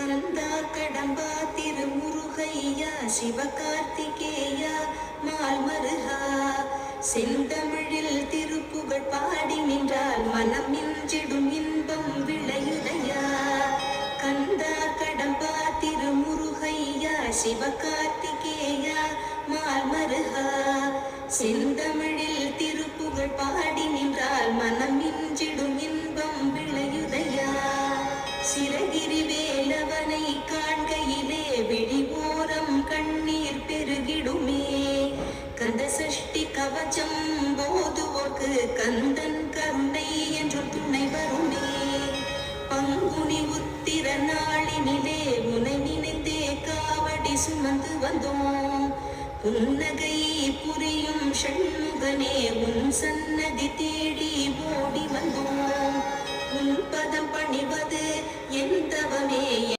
கந்தா கடம்பா திருமுருகையா சிவகார்த்திகேயா mall மருகா செந்தமிழில் திருப்புகழ் பாடி நின்றால் மனம் மிஞ்சிடும் இன்பம் விளையுதையா கந்தா கடம்பா திருமுருகையா சிவகார்த்திகேயா மால் மருகா செந்தமிழில் திருப்புகழ் பாடி நின்றால் மனம் மிஞ்சிடும் இன்பம் விளையுதையா சிறகிரிவே பங்குனி நாளினிலே உனை நினைத்தே காவடி சுமந்து வந்தோம். புன்னகை புரியும் ஷண்முகனே உன் சன்னதி தேடி